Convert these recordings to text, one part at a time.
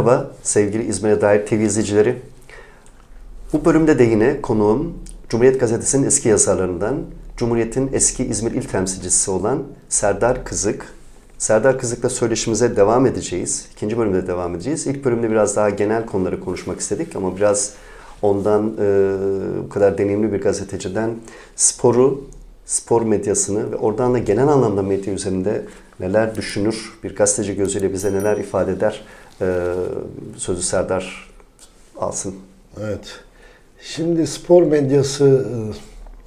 Merhaba sevgili İzmir'e dair TV izleyicileri. Bu bölümde de yine konuğum Cumhuriyet Gazetesi'nin eski yazarlarından, Cumhuriyet'in eski İzmir il temsilcisi olan Serdar Kızık. Serdar Kızık'la söyleşimize devam edeceğiz. İkinci bölümde devam edeceğiz. İlk bölümde biraz daha genel konuları konuşmak istedik ama biraz ondan e, bu kadar deneyimli bir gazeteciden sporu, spor medyasını ve oradan da genel anlamda medya üzerinde neler düşünür, bir gazeteci gözüyle bize neler ifade eder e, sözü Serdar alsın. Evet. Şimdi spor medyası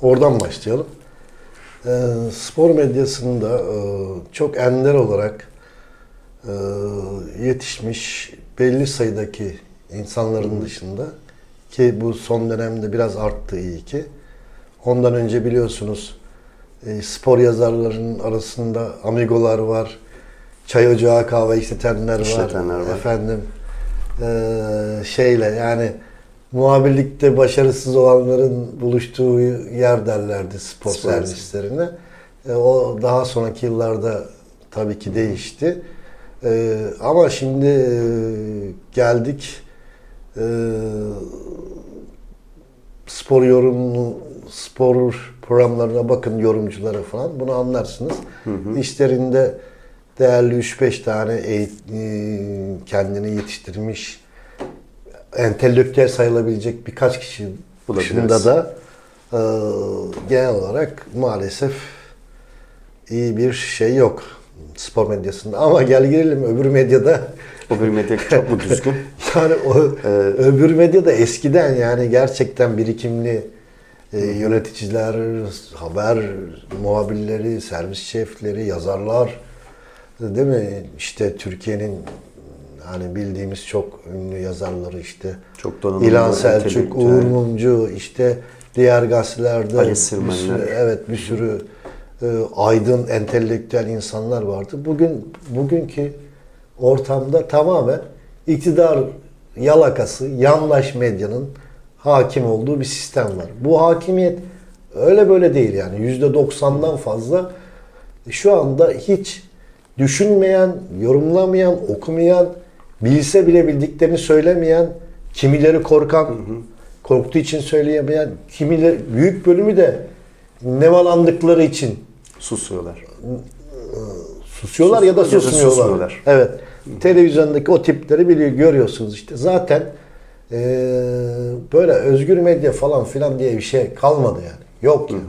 e, oradan başlayalım. E, Spor medyasında e, çok ender olarak e, yetişmiş belli sayıdaki insanların dışında ki bu son dönemde biraz arttı iyi ki. Ondan önce biliyorsunuz e, spor yazarlarının arasında amigolar var. Çay ocağı kahve işletenler var. İşletenler var. Efendim e, şeyle yani muhabirlikte başarısız olanların buluştuğu yer derlerdi spor, Spor servislerine. E, o daha sonraki yıllarda tabii ki değişti. E, ama şimdi e, geldik e, spor yorumlu spor programlarına bakın yorumculara falan bunu anlarsınız. İşlerinde değerli 3-5 tane e, kendini yetiştirmiş entelektüel sayılabilecek birkaç kişi dışında da e, genel olarak maalesef iyi bir şey yok spor medyasında. Ama gel gelelim öbür medyada O bir medya çok mu düzgün? yani o Ee, öbür medyada eskiden yani gerçekten birikimli e, yöneticiler, haber muhabirleri, servis şefleri, yazarlar değil mi? İşte Türkiye'nin hani bildiğimiz çok ünlü yazarları işte Çok donanımlı, İlhan Selçuk. Uğur Mumcu, işte diğer gazetelerde Ali bir sürü, evet bir sürü e, aydın, entelektüel insanlar vardı. Bugün bugünkü ortamda tamamen iktidar yalakası, yandaş medyanın hakim olduğu bir sistem var. Bu hakimiyet öyle böyle değil yani yüzde doksandan fazla şu anda hiç düşünmeyen, yorumlamayan, okumayan, bilse bile bildiklerini söylemeyen, kimileri korkan, korktuğu için söyleyemeyen, kimileri büyük bölümü de nemalandıkları için Susuyorlar. susuyorlar ya da Sus- ya da susmuyorlar. susmuyorlar. Evet. Televizyondaki o tipleri biliyor, görüyorsunuz işte. Zaten eee, böyle özgür medya falan filan diye bir şey kalmadı yani. Yok yani.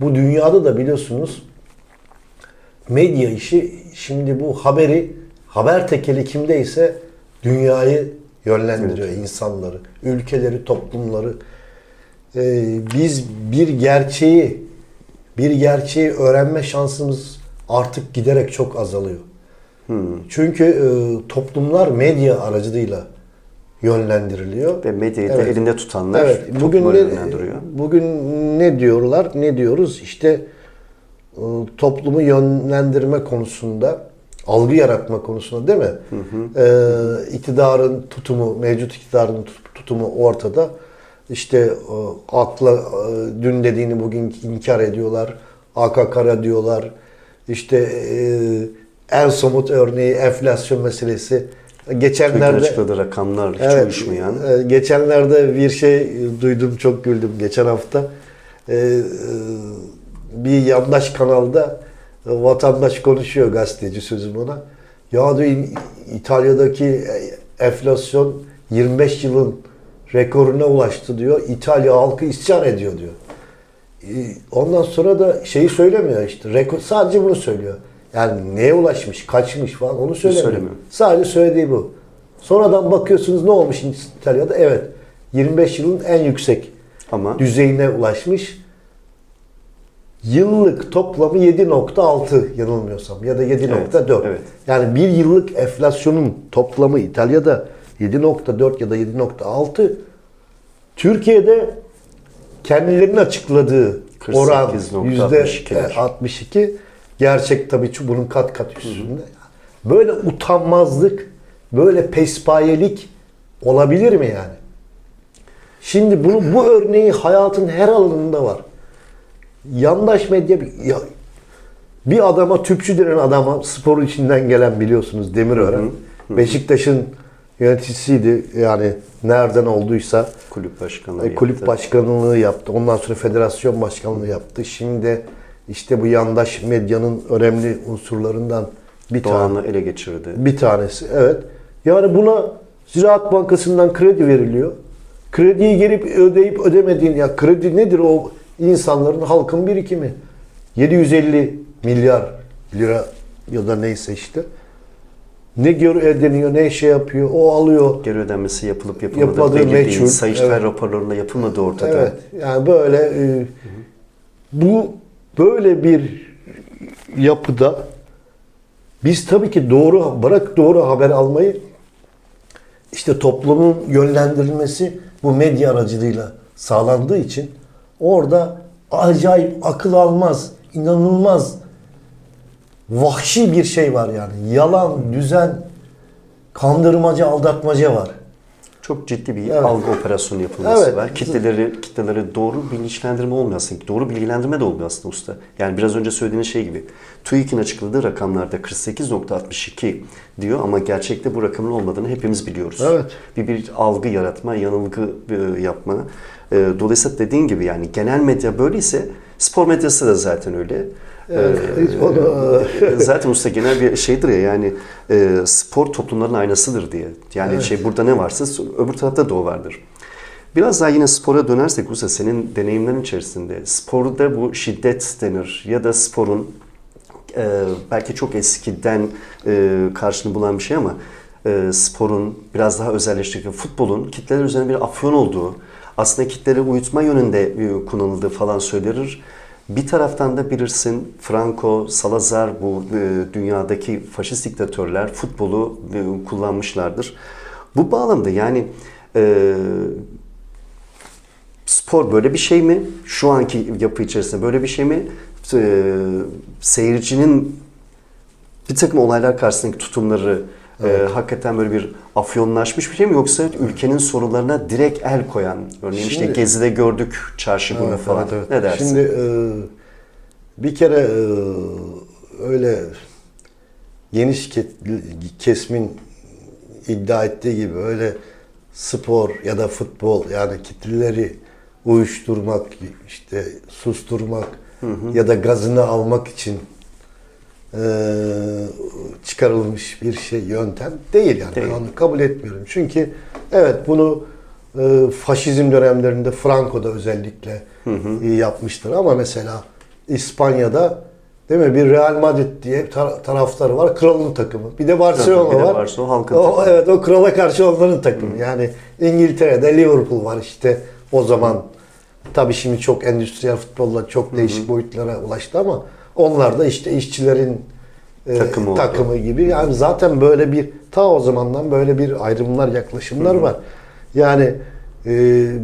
Bu dünyada da biliyorsunuz medya işi şimdi bu haberi haber tekeli kimdeyse dünyayı yönlendiriyor insanları, ülkeleri, toplumları. Ee, biz bir gerçeği bir gerçeği öğrenme şansımız artık giderek çok azalıyor. Çünkü e, toplumlar medya aracılığıyla yönlendiriliyor. Ve medyayı da Evet. elinde tutanlar Evet. Bugün ne, bugün ne diyorlar? Ne diyoruz? İşte toplumu yönlendirme konusunda, algı yaratma konusunda değil mi? Ee, iktidarın tutumu, mevcut iktidarın tut- tutumu ortada. İşte e, akla e, dün dediğini bugün inkar ediyorlar. AKK'ra diyorlar. İşte e, en somut örneği enflasyon meselesi. Geçenlerde açıkladığı rakamlar hiç Evet, uyuşmayan. e, geçenlerde bir şey duydum, çok güldüm geçen hafta. E, e, bir yandaş kanalda e, vatandaş konuşuyor gazeteci sözüm ona. Ya diyor İtalya'daki e, enflasyon 25 yılın rekoruna ulaştı diyor. İtalya halkı isyan ediyor diyor. E, Ondan sonra da şeyi söylemiyor işte. Rekor, sadece bunu söylüyor. Yani neye ulaşmış, kaçmış falan onu söylemiyor. söylemiyor. Sadece söylediği bu. Sonradan bakıyorsunuz ne olmuş İtalya'da? Evet. 25 yılın en yüksek Ama düzeyine ulaşmış. Yıllık toplamı 7.6 yanılmıyorsam ya da 7.4. Evet, evet. Yani bir yıllık enflasyonun toplamı İtalya'da 7.4 ya da 7.6 Türkiye'de kendilerinin açıkladığı oran 48.62'ler. yüzde 62 gerçek tabii ki bunun kat kat üstünde. Böyle utanmazlık, böyle pespayelik olabilir mi yani? Şimdi bunu bu örneği hayatın her alanında var. Yandaş medya ya, bir adama tüpçü denen adama spor içinden gelen biliyorsunuz Demirören. Beşiktaş'ın yöneticisiydi. Yani nereden olduysa Kulüp başkanlığı e, kulüp yaptı. başkanlığı yaptı. Ondan sonra federasyon başkanlığı yaptı. Şimdi işte bu yandaş medyanın önemli unsurlarından bir tane. Doğan'ı ele geçirdi. Bir tanesi evet. Yani buna Ziraat Bankası'ndan kredi veriliyor. Krediyi gelip ödeyip ödemediğin ya kredi nedir o insanların halkın birikimi. 750 milyar lira ya da neyse işte. Ne gör ödeniyor, ne şey yapıyor, o alıyor. Geri ödenmesi yapılıp yapılmadığı belli meçhul, değil. Sayıştay evet. raporlarında yapılmadığı ortada. Evet. Yani böyle e, bu böyle bir yapıda biz tabii ki doğru bırak doğru haber almayı işte toplumun yönlendirilmesi bu medya aracılığıyla sağlandığı için orada acayip akıl almaz, inanılmaz vahşi bir şey var yani. Yalan, düzen, kandırmaca, aldatmaca var. Çok ciddi bir Evet. algı operasyonu yapılması Evet. var. Kitleleri kitleleri doğru bilinçlendirme olmuyor aslında. Doğru bilgilendirme de olmuyor aslında usta. Yani biraz önce söylediğiniz şey gibi. TÜİK'in açıkladığı rakamlarda 48.62 diyor ama gerçekte bu rakamın olmadığını hepimiz biliyoruz. Evet. Bir, bir algı yaratma, yanılgı e, yapma. E, dolayısıyla dediğin gibi yani genel medya böyleyse spor medyası da zaten öyle. Evet, E, zaten usta genel bir şeydir ya yani e, spor toplumların aynasıdır diye. Yani Evet. şey burada ne varsa öbür tarafta da o vardır. Biraz daha yine spora dönersek usta senin deneyimlerin içerisinde sporda bu şiddet denir ya da sporun e, belki çok eskiden e, karşını bulan bir şey ama e, sporun biraz daha özelleştiği futbolun kitleler üzerine bir afyon olduğu aslında kitleleri uyutma yönünde e, kullanıldığı falan söylenir. Bir taraftan da bilirsin Franco, Salazar bu e, dünyadaki faşist diktatörler futbolu e, kullanmışlardır. Bu bağlamda yani e, spor böyle bir şey mi? Şu anki yapı içerisinde böyle bir şey mi? E, seyircinin bir takım olaylar karşısındaki tutumları e, hakikaten böyle bir afyonlaşmış bir şey mi yoksa ülkenin sorunlarına direkt el koyan örneğin işte Şimdi- Gezi'de gördük çarşı günü Evet, falan evet, evet. ne dersin? Şimdi e, bir kere e, öyle geniş ke- kesmin iddia ettiği gibi öyle spor ya da futbol yani kitleleri uyuşturmak, işte susturmak ya da gazını almak için e, çıkarılmış bir şey yöntem değil yani. Değil. Ben onu kabul etmiyorum. Çünkü evet bunu e, faşizm dönemlerinde Franco'da özellikle iyi yapmıştır ama mesela İspanya'da değil mi bir Real Madrid diye tar- taraftarı var. Kralın takımı. Bir de Barcelona Bir de var. Barcelona, halkın o, takımı. Evet o krala karşı onların takımı. Yani İngiltere'de Liverpool var işte o zaman. Tabii şimdi çok endüstriyel futbolla çok değişik boyutlara ulaştı ama onlar da işte işçilerin e, Takımı oldu. gibi. Yani zaten böyle bir ta o zamandan böyle bir ayrımlar, yaklaşımlar var. Yani e,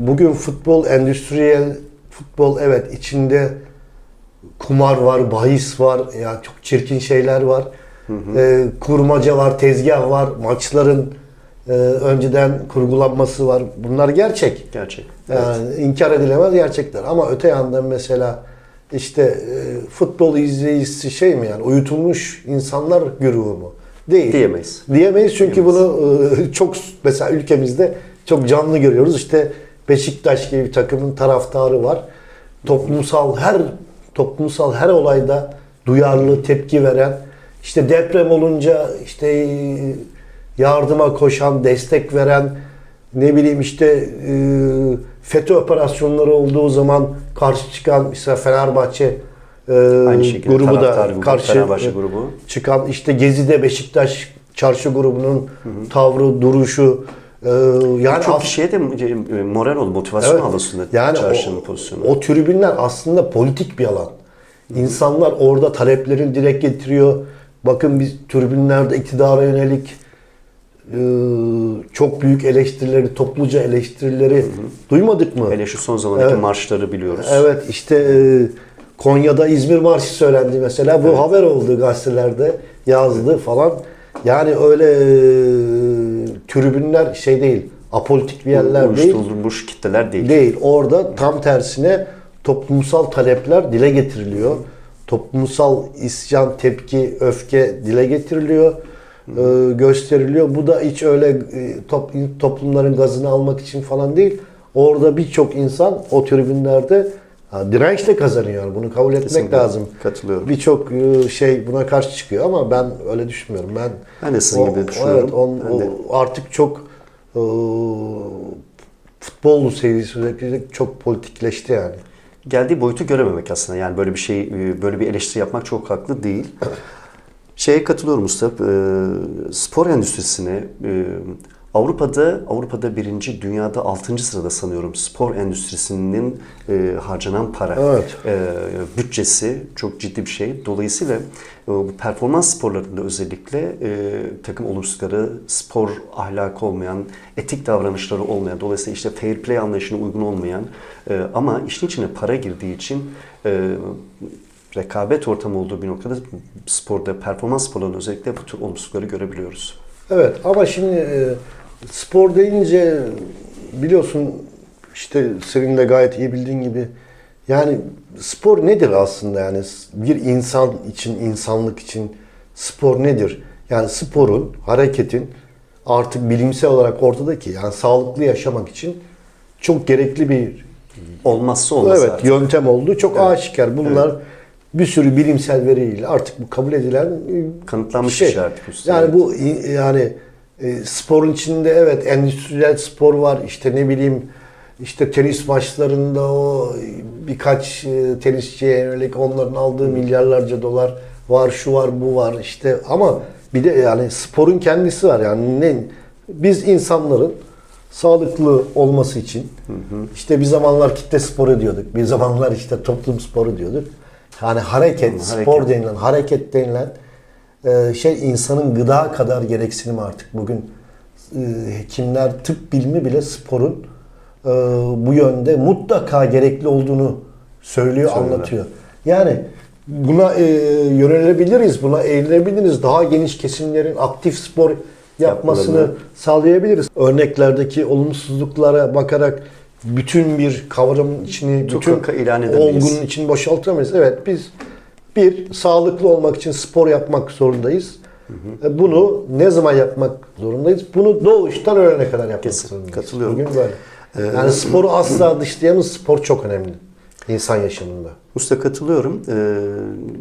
bugün futbol endüstriyel futbol evet içinde kumar var, bahis var, ya çok çirkin şeyler var. E, kurmaca var, tezgah var, maçların e, önceden kurgulanması var. Bunlar gerçek. Gerçek. Yani inkar edilemez gerçekler. Ama öte yandan mesela işte e, futbol izleyicisi şey mi yani uyutulmuş insanlar güruhu mu? Değil. Diyemeyiz. Diyemeyiz çünkü Diyemeyiz. bunu e, çok mesela ülkemizde çok canlı görüyoruz. İşte Beşiktaş gibi bir takımın taraftarı var. Toplumsal her toplumsal her olayda duyarlı tepki veren işte deprem olunca işte e, yardıma koşan, destek veren ne bileyim işte e, FETÖ operasyonları olduğu zaman karşı çıkan mesela Fenerbahçe e, Aynı şekilde grubu da grubu, karşı Fenerbahçe e, grubu. çıkan işte Gezi'de Beşiktaş çarşı grubunun tavrı, duruşu e, yani çok kişiye de e, moral oldu, motivasyon Evet. havasında yani çarşının o, pozisyonu. o tribünler aslında politik bir alan. İnsanlar orada taleplerini direkt getiriyor. Bakın biz tribünlerde iktidara yönelik çok büyük eleştirileri, topluca eleştirileri duymadık mı? Hele şu son zamandaki Evet. marşları biliyoruz. Evet işte e, Konya'da İzmir Marşı söylendi mesela. Bu haber oldu gazetelerde yazdı falan. Yani öyle e, tribünler şey değil, apolitik bir yerler değil. Uyuşturulmuş kitleler değil. Değil. Orada tam tersine toplumsal talepler dile getiriliyor. Toplumsal isyan, tepki, öfke dile getiriliyor. E, gösteriliyor. Bu da hiç öyle e, top, toplumların gazını almak için falan değil. Orada birçok insan o tribünlerde ha, dirençle kazanıyor. Bunu kabul etmek Kesinlikle lazım. katılıyorum. Birçok e, şey buna karşı çıkıyor ama ben öyle düşünmüyorum. Ben Ben de sizin o- gibi düşünüyorum. Evet, on- Ben de- o artık çok e, futbol özellikle çok politikleşti yani. geldiği boyutu görememek aslında. Yani böyle bir şey, e, böyle bir eleştiri yapmak çok haklı değil. Şeye katılıyorum Mustafa. e, Spor endüstrisine e, Avrupa'da Avrupa'da birinci, dünyada altıncı sırada sanıyorum spor endüstrisinin e, harcanan para, Evet. e, bütçesi çok ciddi bir şey. Dolayısıyla e, bu performans sporlarında özellikle e, takım olumsuzlukları, spor ahlakı olmayan, etik davranışları olmayan, dolayısıyla işte fair play anlayışına uygun olmayan e, ama işin içine para girdiği için e, rekabet ortamı olduğu bir noktada sporda, performans sporlarında özellikle bu tür olumsuzlukları görebiliyoruz. Evet ama şimdi e, spor deyince biliyorsun işte senin de gayet iyi bildiğin gibi yani spor nedir aslında yani bir insan için insanlık için spor nedir? Yani sporun, hareketin artık bilimsel olarak ortadaki yani sağlıklı yaşamak için çok gerekli bir Olmazsa olmaz evet artık. yöntem olduğu çok Evet. aşikar. Bunlar bir sürü bilimsel veriyle artık bu kabul edilen e, Kanıtlanmış şey. bir şey artık. üstüne. Yani bu i- yani e, sporun içinde evet endüstriyel spor var. İşte ne bileyim işte tenis maçlarında o birkaç e, tenisçiye yönelik onların aldığı milyarlarca dolar var, şu var, bu var işte ama bir de yani sporun kendisi var. Yani ne biz insanların sağlıklı olması için işte bir zamanlar kitle sporu diyorduk. Bir zamanlar işte toplum sporu diyorduk. Yani hareket, Hı, spor hareket. denilen, hareket denilen e, şey insanın gıda kadar gereksinimi artık. Bugün e, hekimler, tıp bilimi bile sporun e, bu yönde mutlaka gerekli olduğunu söylüyor, Söylüyorlar. anlatıyor. Yani buna e, yönelebiliriz, buna eğilebiliriz. Daha geniş kesimlerin aktif spor yapmasını Yapmalarını. sağlayabiliriz. Örneklerdeki olumsuzluklara bakarak bütün bir kavramın içini, bütün ilan edemeyiz. olgunun için boşaltamayız. Evet biz bir sağlıklı olmak için spor yapmak zorundayız. E, Bunu ne zaman yapmak zorundayız? Bunu doğuştan öğrene kadar yapmak Kesin, zorundayız. katılıyorum. Bugün böyle. Yani sporu asla dışlayamayız. Spor çok önemli insan yaşamında. Usta katılıyorum. Ee,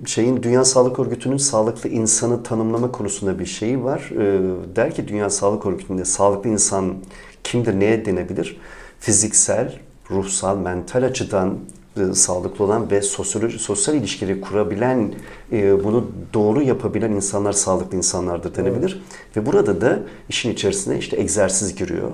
şeyin Dünya Sağlık Örgütü'nün sağlıklı insanı tanımlama konusunda bir şeyi var. Ee, der ki Dünya Sağlık Örgütü'nde sağlıklı insan kimdir, neye denebilir? Fiziksel, ruhsal, mental açıdan e, sağlıklı olan ve sosyoloji, sosyal ilişkileri kurabilen, e, bunu doğru yapabilen insanlar sağlıklı insanlardır denebilir. Ve burada da işin içerisine işte egzersiz giriyor.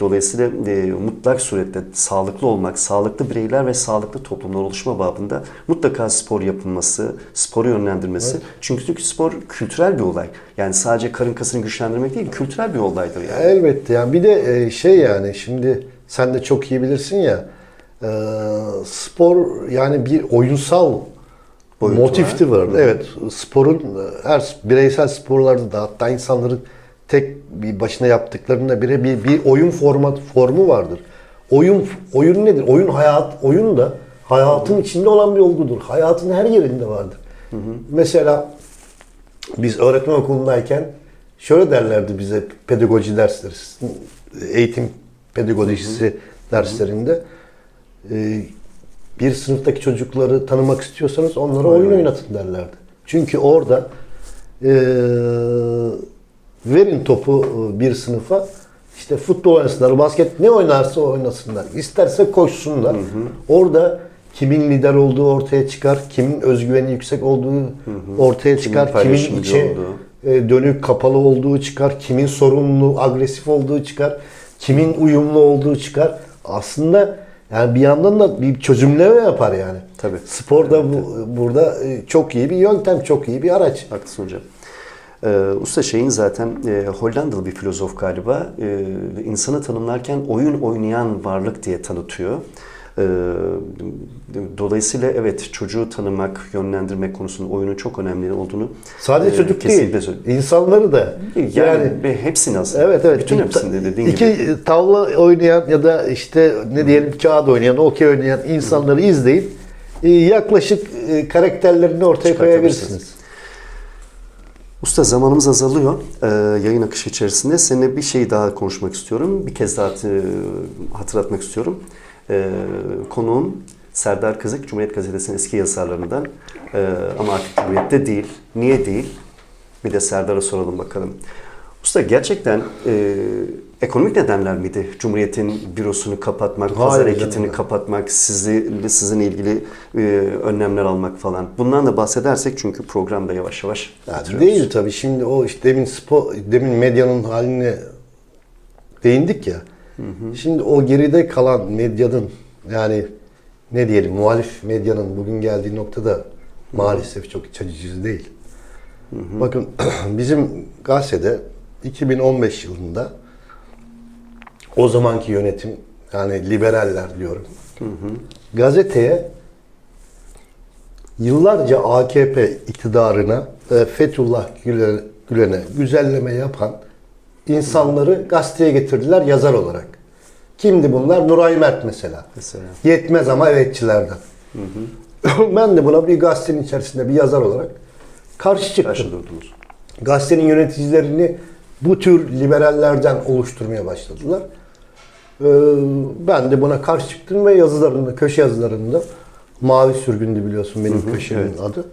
Dolayısıyla e, mutlak surette sağlıklı olmak, sağlıklı bireyler ve sağlıklı toplumlar oluşma babında mutlaka spor yapılması, sporu yönlendirmesi. Çünkü, çünkü spor kültürel bir olay. Yani sadece karın kasını güçlendirmek değil, kültürel bir olaydır yani. Elbette yani bir de e, şey yani şimdi sen de çok iyi bilirsin ya e, spor yani bir oyunsal Boyutu motifti var. var. Evet sporun her bireysel sporlarda da hatta insanların tek bir başına yaptıklarında bire bir, bir oyun format formu vardır. Oyun oyun nedir? Oyun hayat oyun da hayatın içinde olan bir olgudur. Hayatın her yerinde vardır. Mesela biz öğretmen okulundayken şöyle derlerdi bize pedagoji dersleri, eğitim pedagojisi derslerinde. Ee, bir sınıftaki çocukları tanımak istiyorsanız onlara oyun oynatın derlerdi. Çünkü orada ee, verin topu e, bir sınıfa işte futbol oynasınlar, basket ne oynarsa oynasınlar. İsterse koşsunlar. Orada kimin lider olduğu ortaya çıkar, kimin özgüveni yüksek olduğu ortaya çıkar, kimin paylaşımcı içe olduğu. e, dönük kapalı olduğu çıkar, kimin sorumlu, agresif olduğu çıkar, kimin uyumlu olduğu çıkar. Aslında yani bir yandan da bir çözümleme yapar yani. Tabii. Spor da bu, burada e, çok iyi bir yöntem, çok iyi bir araç. Haklısın hocam. Ee, usta şeyin zaten e, Hollandalı bir filozof galiba e, insanı tanımlarken oyun oynayan varlık diye tanıtıyor. Ee, dolayısıyla evet çocuğu tanımak, yönlendirmek konusunda oyunun çok önemli olduğunu Sadece e, çocuk değil, söylüyorum. insanları da. Yani, Yani, hepsini aslında. evet evet. Bütün hepsinde dediğin iki gibi. tavla oynayan ya da işte ne diyelim kağıt oynayan, okey oynayan insanları izleyip e, yaklaşık e, karakterlerini ortaya koyabilirsiniz. Usta zamanımız azalıyor e, yayın akışı içerisinde. Seninle bir şey daha konuşmak istiyorum. Bir kez daha hatırlatmak istiyorum. E, konuğum Serdar Kızık, Cumhuriyet Gazetesi'nin eski yazarlarından. E, ama artık Cumhuriyet'te değil. Niye değil? Bir de Serdar'a soralım bakalım. Usta gerçekten e, ekonomik nedenler miydi? Cumhuriyet'in bürosunu kapatmak, Hayır pazar ya. kapatmak, sizi, sizinle ilgili e, önlemler almak falan. Bundan da bahsedersek çünkü programda yavaş yavaş Ya bitiriyoruz. değil tabii. Şimdi o işte demin spor, demin medyanın haline değindik ya. Şimdi o geride kalan medyanın yani ne diyelim muhalif medyanın bugün geldiği noktada maalesef çok iç açıcı değil. Bakın bizim gazetede 2015 yılında o zamanki yönetim yani liberaller diyorum. Gazeteye yıllarca AKP iktidarına e, Fethullah Gülen- Gülen'e güzelleme yapan insanları gazeteye getirdiler yazar olarak. Kimdi bunlar? Nuray Mert mesela. Mesela. Yetmez ama evetçilerden. ben de buna bir gazetenin içerisinde bir yazar olarak karşı çıktım. Karşı durdunuz. Gazetenin yöneticilerini bu tür liberallerden oluşturmaya başladılar. Ee, ben de buna karşı çıktım ve yazılarında, köşe yazılarında Mavi Sürgündü biliyorsun benim köşemin evet. adı.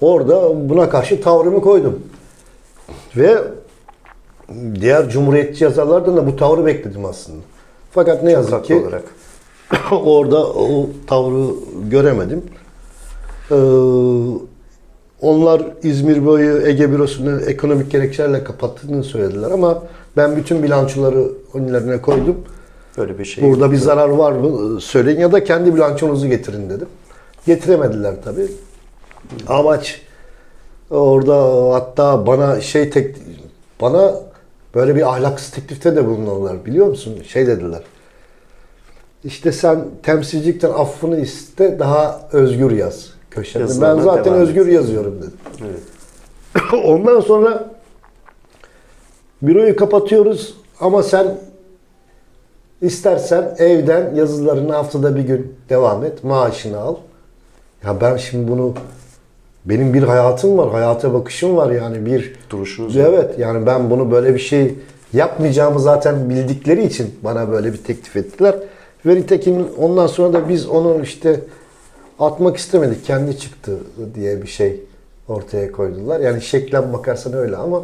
Orada buna karşı tavrımı koydum. Ve diğer cumhuriyetçi yazarlardan da bu tavrı bekledim aslında. Fakat ne yazık ki olarak. orada o tavrı göremedim. Ee, onlar İzmir boyu Ege bürosunu ekonomik gerekçelerle kapattığını söylediler ama ben bütün bilançoları önlerine koydum. Böyle bir şey. Burada bir zarar var mı söyleyin ya da kendi bilançonuzu getirin dedim. Getiremediler tabii. Amaç orada hatta bana şey tek bana böyle bir ahlaksız teklifte de bulundular biliyor musun? Şey dediler. İşte sen temsilcilikten affını iste daha özgür yaz köşede. Ben Yazılarına zaten devam et. özgür yazıyorum dedim. Evet. Ondan sonra büroyu kapatıyoruz ama sen istersen evden yazılarını haftada bir gün devam et, maaşını al. Ya ben şimdi bunu benim bir hayatım var, hayata bakışım var yani bir Duruşunuz var. Evet yani ben bunu böyle bir şey yapmayacağımı zaten bildikleri için bana böyle bir teklif ettiler. Ve nitekim ondan sonra da biz onu işte atmak istemedik. Kendi çıktı diye bir şey ortaya koydular. Yani şeklen bakarsan öyle ama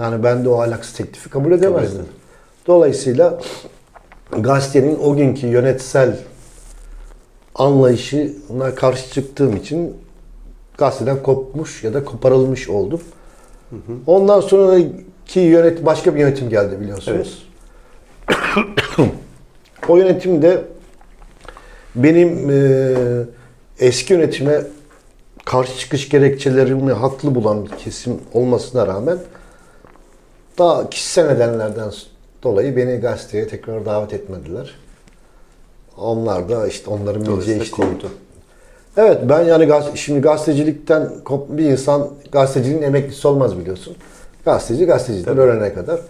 yani ben de o ahlaksız teklifi kabul edemezdim. Dolayısıyla gazetenin o günkü yönetsel anlayışına karşı çıktığım için gazeteden kopmuş ya da koparılmış oldum. Ondan sonraki yönet başka bir yönetim geldi biliyorsunuz. o yönetim de benim e, eski yönetime karşı çıkış gerekçelerimi haklı bulan bir kesim olmasına rağmen daha kişisel nedenlerden dolayı beni gazeteye tekrar davet etmediler. Onlar da işte onların bileceği Dolayısıyla iş değil. koptu. Evet ben yani gaz- şimdi gazetecilikten bir insan gazeteciliğin emeklisi olmaz biliyorsun. Gazeteci gazetecidir ölene kadar.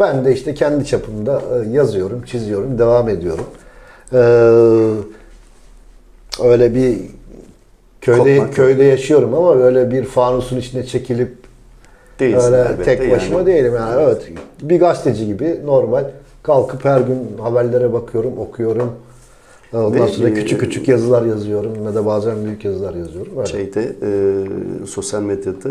Ben de işte kendi çapımda e, yazıyorum, çiziyorum, devam ediyorum. Ee, öyle bir köyde Kopmak köyde yaşıyorum ama böyle bir fanusun içine çekilip Değilsin öyle tek başıma yani. değilim yani. Evet. Bir gazeteci gibi normal kalkıp her gün haberlere bakıyorum, okuyorum. Ondan Ve, sonra e, küçük küçük yazılar yazıyorum ya da bazen büyük yazılar yazıyorum. Öyle. Şeyde e, sosyal medyada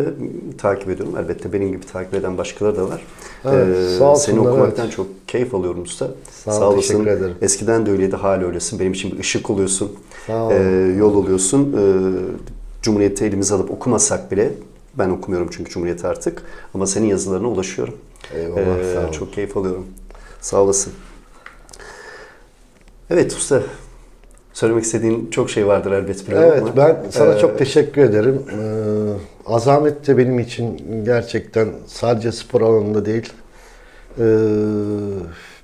takip ediyorum. Elbette benim gibi takip eden başkaları da var. Evet, E, sağ seni olsunlar, okumaktan evet. çok keyif alıyorum usta. Sağ ol, teşekkür ederim. Eskiden de öyleydi, hala öylesin. Benim için bir ışık oluyorsun. Sağ ol. E, yol oluyorsun. E, Cumhuriyeti elimize alıp okumasak bile ben okumuyorum çünkü Cumhuriyeti artık ama senin yazılarına ulaşıyorum. Eyvallah, E, sağ çok keyif alıyorum. Sağ olasın. Evet usta. Söylemek istediğin çok şey vardır elbet biliyorum Evet ama, ben sana e, çok teşekkür ederim. Ee, Azamet de benim için gerçekten sadece spor alanında değil, ee,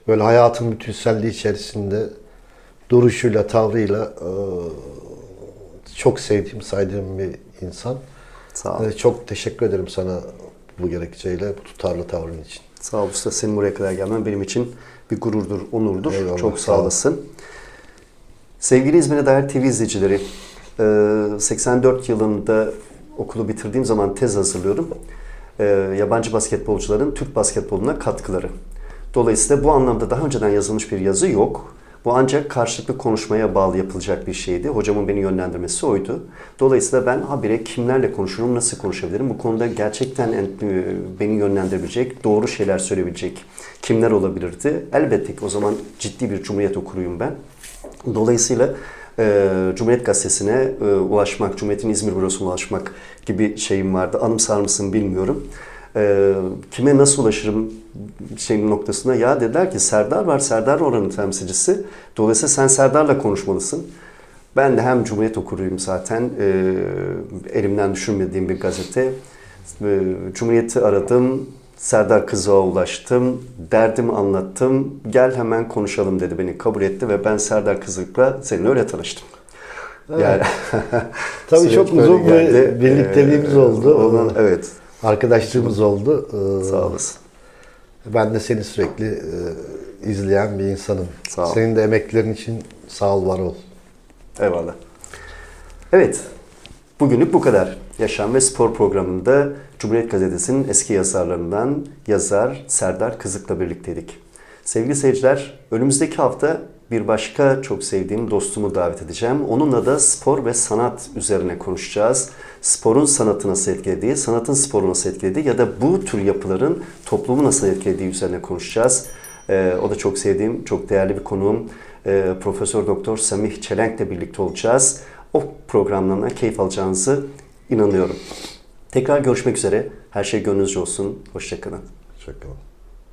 böyle hayatın bütünselliği içerisinde duruşuyla, tavrıyla ee, çok sevdiğim, saydığım bir insan. Sağ ol. Ee, çok teşekkür ederim sana bu gerekçeyle, bu tutarlı tavrın için. Sağ ol usta. Senin buraya kadar gelmen benim için bir gururdur, onurdur. Eyvallah, Çok sağ sağ ol. olasın. Sevgili İzmir'e dair TV izleyicileri, e, 84 yılında okulu bitirdiğim zaman tez hazırlıyorum. e, yabancı basketbolcuların Türk basketboluna katkıları. Dolayısıyla bu anlamda daha önceden yazılmış bir yazı yok. Bu ancak karşılıklı konuşmaya bağlı yapılacak bir şeydi. Hocamın beni yönlendirmesi oydu. Dolayısıyla ben habire kimlerle konuşurum, nasıl konuşabilirim? Bu konuda gerçekten en- e, beni yönlendirebilecek, doğru şeyler söyleyebilecek kimler olabilirdi? Elbette ki o zaman ciddi bir Cumhuriyet okuruyum ben. Dolayısıyla e, Cumhuriyet Gazetesi'ne e, ulaşmak, Cumhuriyet'in İzmir bürosuna ulaşmak gibi şeyim vardı. Anımsar mısın bilmiyorum. E, kime nasıl ulaşırım şeyin noktasına ya dediler ki Serdar var, Serdar oranın temsilcisi. Dolayısıyla sen Serdar'la konuşmalısın. Ben de hem Cumhuriyet okuruyum zaten. E, elimden düşürmediğim bir gazete. E, Cumhuriyet'i aradım. Serdar Kızığa ulaştım. Derdimi anlattım. Gel hemen konuşalım dedi beni kabul etti ve ben Serdar Kızık'la seninle öyle tanıştım. Yani Tabii çok uzun bir birlikteliğimiz Ee, oldu. Olan, evet. Arkadaşlığımız oldu. Ee, Sağ olasın. Ben de seni sürekli e, izleyen bir insanım. Sağ ol. Senin de emeklerin için sağ ol, var ol. Eyvallah. Evet, bugünlük bu kadar. Yaşam ve Spor programında Cumhuriyet Gazetesi'nin eski yazarlarından yazar Serdar Kızık'la birlikteydik. Sevgili seyirciler, önümüzdeki hafta bir başka çok sevdiğim dostumu davet edeceğim. Onunla da spor ve sanat üzerine konuşacağız. Sporun sanatı nasıl etkilediği, sanatın sporu nasıl etkilediği ya da bu tür yapıların toplumu nasıl etkilediği üzerine konuşacağız. Ee, o da çok sevdiğim, çok değerli bir konuğum. Ee, Profesör Doktor Semih Çelenk'le birlikte olacağız. O programdan da keyif alacağınızı inanıyorum. Tekrar görüşmek üzere. Her şey gönlünüzce olsun. Hoşçakalın. Hoşçakalın.